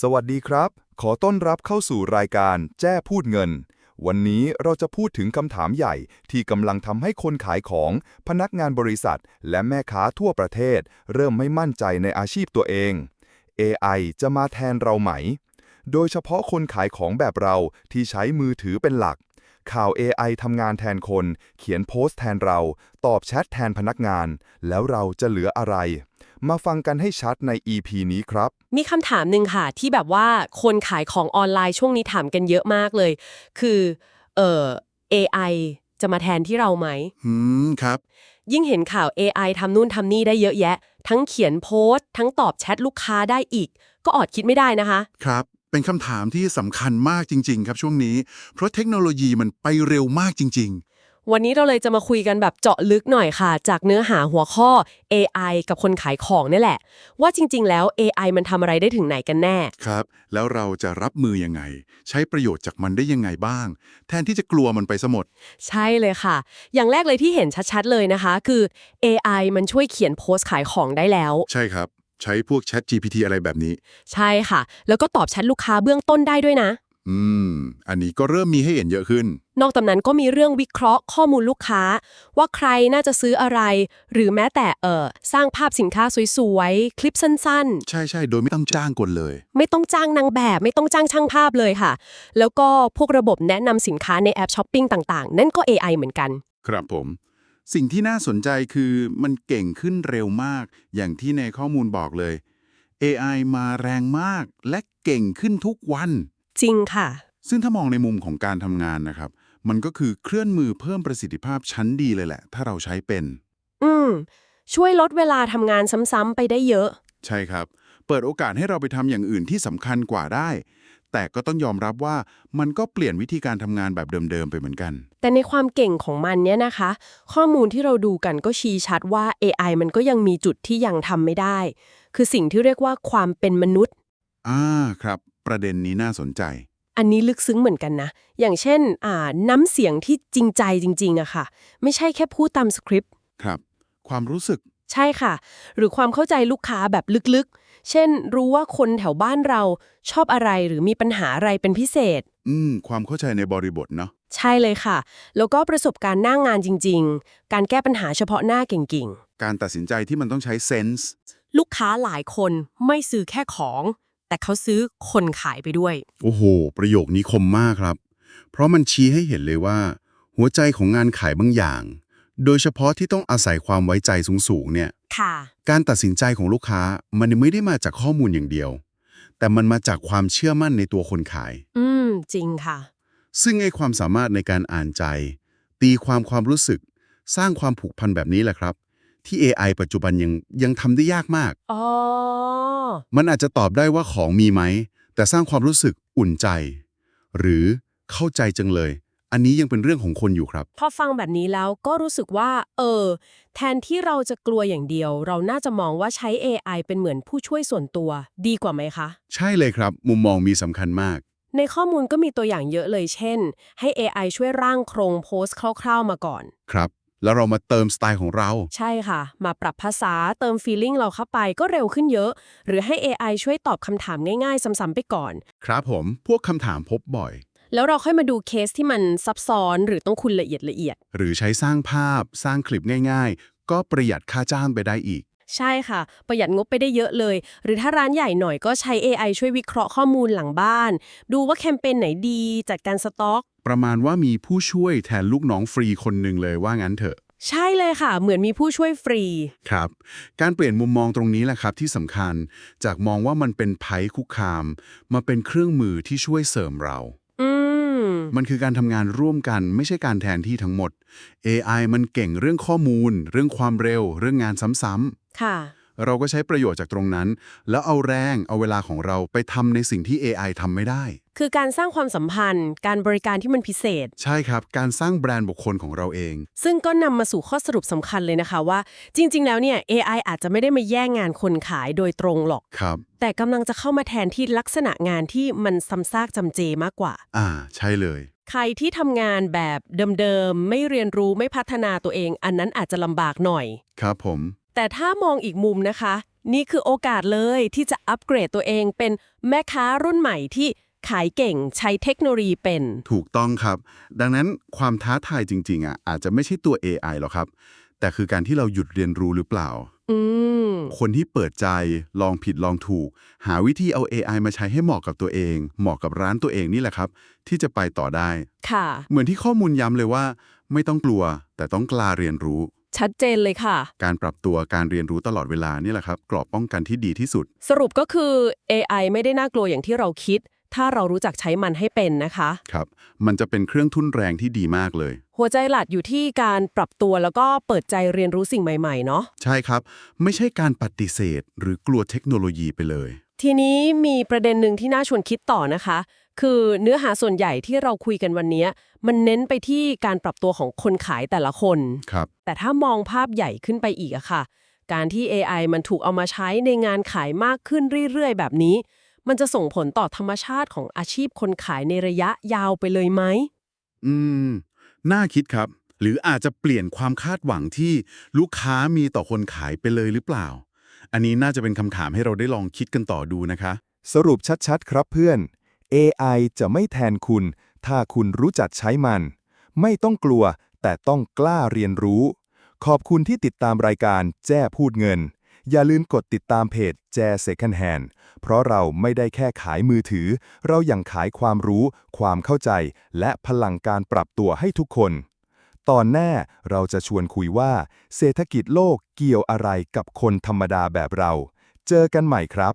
สวัสดีครับ ขอต้อนรับเข้าสู่รายการแจ้พูดเงิน วันนี้เราจะพูดถึงคำถามใหญ่ที่กำลังทำให้คนขายของ พนักงานบริษัท และแม่ค้าทั่วประเทศ เริ่มไม่มั่นใจในอาชีพตัวเอง AI จะมาแทนเราไหม โดยเฉพาะคนขายของแบบเราที่ใช้มือถือเป็นหลัก ข่าว AI ทำงานแทนคน เขียนโพสต์แทนเรา ตอบแชทแทนพนักงาน แล้วเราจะเหลืออะไร มาฟังกันให้ชัดใน EP นี้ครับ มีคำถามหนึ่งค่ะ ที่แบบว่าคนขายของออนไลน์ช่วงนี้ถามกันเยอะมากเลย คือเอ่อ AI จะมาแทนที่เราไหมอืมครับ ยิ่งเห็นข่าว AI ทำนู่นทำนี่ได้เยอะแยะ ทั้งเขียนโพสต์ ทั้งตอบแชทลูกค้าได้อีก ก็อดคิดไม่ได้นะคะ ครับ เป็นคำถามที่สำคัญมากจริง ๆ ครับช่วงนี้ เพราะเทคโนโลยีมันไปเร็วมากจริง วันนี้เราเลยจะมาคุยกันแบบเจาะลึกหน่อยค่ะ จากเนื้อหาหัวข้อ AI กับคนขายของนี่แหละ ว่าจริง ๆ แล้ว AI มันทำอะไรได้ถึงไหนกันแน่ๆครับ แล้วเราจะรับมือยังไง ใช้ประโยชน์จากมันได้ยังไงบ้าง แทนที่จะกลัวมันไปซะหมด ใช่เลยค่ะ อย่างแรกเลยที่เห็นชัดๆเลยนะคะ คือ AI มันช่วยเขียนโพสต์ขายของได้แล้ว ใช่ครับ ใช้พวก Chat GPT อะไรแบบนี้ ใช่ค่ะ แล้วก็ตอบแชทลูกค้าเบื้องต้นได้ด้วยนะ อืม อันนี้ก็เริ่มมีให้เห็นเยอะขึ้น นอกจากนั้นก็มีเรื่องวิเคราะห์ข้อมูลลูกค้า ว่าใครน่าจะซื้ออะไร หรือแม้แต่เออสร้างภาพสินค้าสวยๆ คลิปสั้นใช่ใช่โดยไม่ต้องจ้างคนเลย ๆ ไม่ต้องจ้างนางแบบ ไม่ต้องจ้างช่างภาพเลยค่ะ แล้วก็พวกระบบแนะนำสินค้าในแอปช้อปปิ้งต่างๆ นั่นก็ AI เหมือนกัน ครับผม สิ่งที่น่าสนใจคือมันเก่งขึ้นเร็วมาก อย่างที่ในข้อมูลบอกเลย AI มาแรงมากและเก่งขึ้นทุกวัน จริงค่ะ ซึ่งถ้ามองในมุมของการทำงานนะครับ มันก็คือเคลื่อนมือเพิ่มประสิทธิภาพชั้นดีเลยแหละ ถ้าเราใช้เป็น อืม ช่วยลดเวลาทำงานซ้ำๆไปได้เยอะ ใช่ครับ เปิดโอกาสให้เราไปทำอย่างอื่นที่สำคัญกว่าได้ แต่ก็ต้องยอมรับว่ามันก็เปลี่ยนวิธีการทำงานแบบเดิมๆไปเหมือนกัน แต่ในความเก่งของมันเนี่ยนะคะ ข้อมูลที่เราดูกันก็ชี้ชัดว่า AI มันก็ยังมีจุดที่ยังทำไม่ได้ คือสิ่งที่เรียกว่าความเป็นมนุษย์ อ่าครับ ประเด็นนี้น่าสนใจ อันนี้ลึกซึ้งเหมือนกันนะ อย่างเช่นอ่าน้ำเสียงที่จริงใจจริงๆอะค่ะ ไม่ใช่แค่พูดตามสคริปต์ ครับ ความรู้สึก ใช่ค่ะ หรือความเข้าใจลูกค้าแบบลึกๆ เช่น รู้ว่าคนแถวบ้านเราชอบอะไรหรือมีปัญหาอะไรเป็นพิเศษ อืม ความเข้าใจในบริบทเนาะ ใช่เลยค่ะ แล้วก็ประสบการณ์หน้างงานจริง ๆ การแก้ปัญหาเฉพาะหน้าเก่งๆการตัดสินใจที่มันต้องใช้เซนส์ลูกค้าหลายคนไม่ซื้อแค่ของ แต่เขาซื้อคนขายไปด้วย โอ้โห ประโยคนี้คมมากครับ เพราะมันชี้ให้เห็นเลยว่า หัวใจของงานขายบางอย่าง โดยเฉพาะที่ต้องอาศัยความไว้ใจสูงๆเนี่ย ค่ะ การตัดสินใจของลูกค้ามันไม่ได้มาจากข้อมูลอย่างเดียว แต่มันมาจากความเชื่อมั่นในตัวคนขาย อืม จริงค่ะ ซึ่งไอ้ความสามารถในการอ่านใจ ตีความความรู้สึก สร้างความผูกพันแบบนี้แหละครับ ที่ AI ปัจจุบันยังยังทำได้ยากมาก อ๋อ มันอาจจะตอบได้ว่าของมีไหม แต่สร้างความรู้สึกอุ่นใจ หรือเข้าใจจังเลย อันนี้ยังเป็นเรื่องของคนอยู่ครับ พอฟังแบบนี้แล้วก็รู้สึกว่า เออ แทนที่เราจะกลัวอย่างเดียว เราน่าจะมองว่าใช้ AI เป็นเหมือนผู้ช่วยส่วนตัว ดีกว่าไหมคะ ใช่เลยครับ มุมมองมีสำคัญมาก ในข้อมูลก็มีตัวอย่างเยอะเลยเช่น ให้ AI ช่วยร่างโครงโพสต์คร่าว ๆ มาก่อน ครับ แล้วเรามาเติมสไตล์ของเรา ใช่ค่ะ มาปรับภาษาเติม feeling เราเข้าไปก็เร็วขึ้นเยอะ หรือให้ AI ช่วยตอบคำถามง่ายๆ ซ้ำๆไปก่อน ครับผม พวกคำถามพบบ่อย แล้วเราค่อยมาดูเคสที่มันซับซ้อนหรือต้องคุณละเอียดละเอียด หรือใช้สร้างภาพ สร้างคลิปง่าย ๆ ก็ประหยัดค่าจ้างไปได้อีก ใช่ค่ะ ประหยัดงบไปได้เยอะเลย หรือถ้าร้านใหญ่หน่อยก็ใช้ AI ช่วยวิเคราะห์ข้อมูลหลังบ้าน ดูว่าแคมเปญไหนดี จัดการสต็อก ประมาณว่ามีผู้ช่วยแทนลูกน้องฟรีคนหนึ่งเลยว่างั้นเถอะ ใช่เลยค่ะ เหมือนมีผู้ช่วยฟรี ครับ การเปลี่ยนมุมมองตรงนี้แหละครับที่สำคัญ จากมองว่ามันเป็นภัยคุกคาม มาเป็นเครื่องมือที่ช่วยเสริมเราอื มันคือการทำงานร่วมกันไม่ใช่การแทนที่ทั้งหมด AI มันเก่งเรื่องข้อมูล เรื่องความเร็ว เรื่องงานซ้ำค่ะ เราก็ใช้ประโยชน์จากตรงนั้น แล้วเอาแรงเอาเวลาของเราไปทำในสิ่งที่ AI ทำไม่ได้ คือการสร้างความสัมพันธ์ การบริการที่มันพิเศษ ใช่ครับ การสร้างแบรนด์บุคคลของเราเอง ซึ่งก็นำมาสู่ข้อสรุปสำคัญเลยนะคะว่า จริง ๆ แล้วเนี่ย AI อาจจะไม่ได้มาแย่งงานคนขายโดยตรงหรอกครับ แต่กำลังจะเข้ามาแทนที่ลักษณะงานที่มันซ้ำซากจำเจมากกว่า อ่า ใช่เลยใครที่ทำงานแบบเดิมๆ ไม่เรียนรู้ไม่พัฒนาตัวเอง อันนั้นอาจจะลำบากหน่อย ครับผม แต่ถ้ามองอีกมุมนะคะ นี่คือโอกาสเลยที่จะอัปเกรดตัวเองเป็นแม่ค้ารุ่นใหม่ที่ขายเก่งใช้เทคโนโลยีเป็น ถูกต้องครับ ดังนั้นความท้าทายจริงๆอะอาจจะไม่ใช่ตัว AI หรอกครับ แต่คือการที่เราหยุดเรียนรู้หรือเปล่าอืมคนที่เปิดใจลองผิดลองถูก หาวิธีเอา AI มาใช้ให้เหมาะกับตัวเอง เหมาะกับร้านตัวเองนี่แหละครับ ที่จะไปต่อได้ ค่ะ เหมือนที่ข้อมูลย้ำเลยว่า ไม่ต้องกลัว แต่ต้องกล้าเรียนรู้ ชัดเจนเลยค่ะ การปรับตัวการเรียนรู้ตลอดเวลานี่แหละครับ กรอบป้องกันที่ดีที่สุด สรุปก็คือ AI ไม่ได้น่ากลัวอย่างที่เราคิด ถ้าเรารู้จักใช้มันให้เป็นนะคะ ครับ มันจะเป็นเครื่องทุ่นแรงที่ดีมากเลย หัวใจหลักอยู่ที่การปรับตัวแล้วก็เปิดใจเรียนรู้สิ่งใหม่ๆ เนาะ ใช่ครับ ไม่ใช่การปฏิเสธ หรือกลัวเทคโนโลยีไปเลย ทีนี้มีประเด็นหนึ่งที่น่าชวนคิดต่อนะคะ คือเนื้อหาส่วนใหญ่ที่เราคุยกันวันนี้ มันเน้นไปที่การปรับตัวของคนขายแต่ละคนครับ แต่ถ้ามองภาพใหญ่ขึ้นไปอีกอะค่ะ การที่ AI มันถูกเอามาใช้ในงานขายมากขึ้นเรื่อยๆ แบบนี้ มันจะส่งผลต่อธรรมชาติของอาชีพคนขายในระยะยาวไปเลยไหมอืม น่าคิดครับ หรืออาจจะเปลี่ยนความคาดหวังที่ลูกค้ามีต่อคนขายไปเลยหรือเปล่า อันนี้น่าจะเป็นคำถามให้เราได้ลองคิดกันต่อดูนะคะ สรุปชัดๆ ครับเพื่อน AI จะไม่แทนคุณ ถ้าคุณรู้จักใช้มัน ไม่ต้องกลัว แต่ต้องกล้าเรียนรู้ ขอบคุณที่ติดตามรายการแจ้พูดเงิน อย่าลืมกดติดตามเพจแจ้ Second Hand เพราะเราไม่ได้แค่ขายมือถือ เรายัางขายความรู้ ความเข้าใจ และพลังการปรับตัวให้ทุกคน ตอนหน้าเราจะชวนคุยว่า เศรษฐกิจโลกเกี่ยวอะไรกับคนธรรมดาแบบเรา เจอกันใหม่ครับ